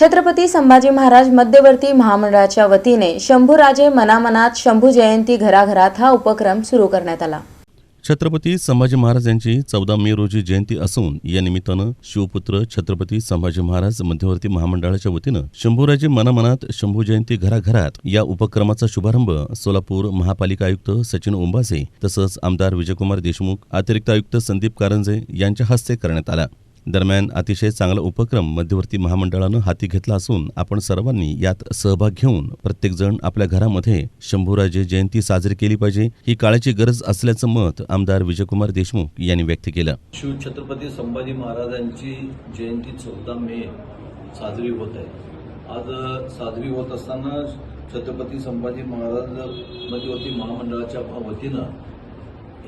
छत्रपती संभाजी महाराज मध्यवर्ती महामंडळाच्या वतीने शंभूराजे मनामनात शंभू जयंती घराघरात हा उपक्रम सुरू करण्यात आला. छत्रपती संभाजी महाराज यांची चौदा मे रोजी जयंती असून या निमित्तानं शिवपुत्र छत्रपती संभाजी महाराज मध्यवर्ती महामंडळाच्या वतीनं शंभूराजे मनामनात शंभू जयंती घराघरात या उपक्रमाचा शुभारंभ सोलापूर महापालिका आयुक्त सचिन ओंबासे तसंच आमदार विजयकुमार देशमुख अतिरिक्त आयुक्त संदीप कारंजे यांच्या हस्ते करण्यात आला. दरम्यान अतिशय चांगला उपक्रम मध्यवर्ती महामंडळानं हाती घेतला असून आपण सर्वांनी यात सहभाग घेऊन प्रत्येकजण आपल्या घरामध्ये शंभूराजे जयंती साजरी केली पाहिजे ही काळाची गरज असल्याचं मत आमदार विजयकुमार देशमुख यांनी व्यक्त केलं. शिवछत्रपती संभाजी महाराजांची जयंती चौदा मे साजरी होत आहे. आज साजरी होत असताना छत्रपती संभाजी महाराज मध्यवर्ती महामंडळाच्या वतीनं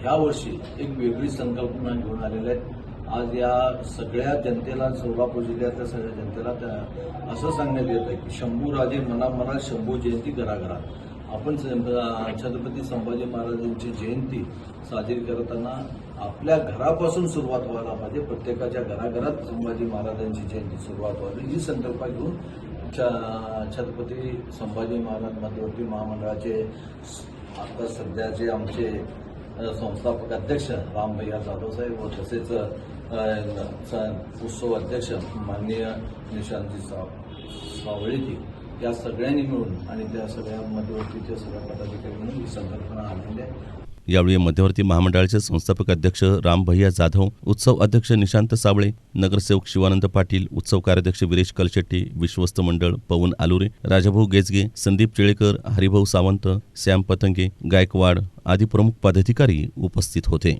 ह्या वर्षी एक वेगळी संकल्पना घेऊन आलेल्या आहेत. आज या सगळ्या जनतेला सोलापूर जिल्ह्यातल्या सगळ्या जनतेला त्या असं सांगण्यात येत आहे की शंभू राजे मनामनात शंभू जयंती घराघरात. आपण छत्रपती संभाजी महाराजांची जयंती साजरी करताना आपल्या घरापासून सुरुवात व्हायला पाहिजे. प्रत्येकाच्या घराघरात संभाजी महाराजांची जयंती सुरुवात व्हावी ही संकल्प घेऊन छ- छत्रपती संभाजी महाराज मध्यवर्ती महामंडळाचे आता सध्याचे आमचे संस्थापक अध्यक्ष रामभैया जाधव साहेब व तसेच उत्सव अध्यक्ष माननीय निशांती सा सावळेजी या सगळ्यांनी मिळून आणि त्या सगळ्या मध्यवर्तीच्या सगळ्या पदाधिकारी म्हणून ही संकल्पना आणलेली आहे यावेळी मध्यवर्ती महामंडळाचे संस्थापक अध्यक्ष राम भैया जाधव उत्सव अध्यक्ष निशांत साबळे नगरसेवक शिवानंद पाटील उत्सव कार्याध्यक्ष विरेश कलशेट्टी विश्वस्त मंडळ पवन आलुरे राजाभाऊ गेजगे संदीप टिळेकर हरिभाऊ सावंत श्याम पतंगे गायकवाड आदी प्रमुख पदाधिकारी उपस्थित होते.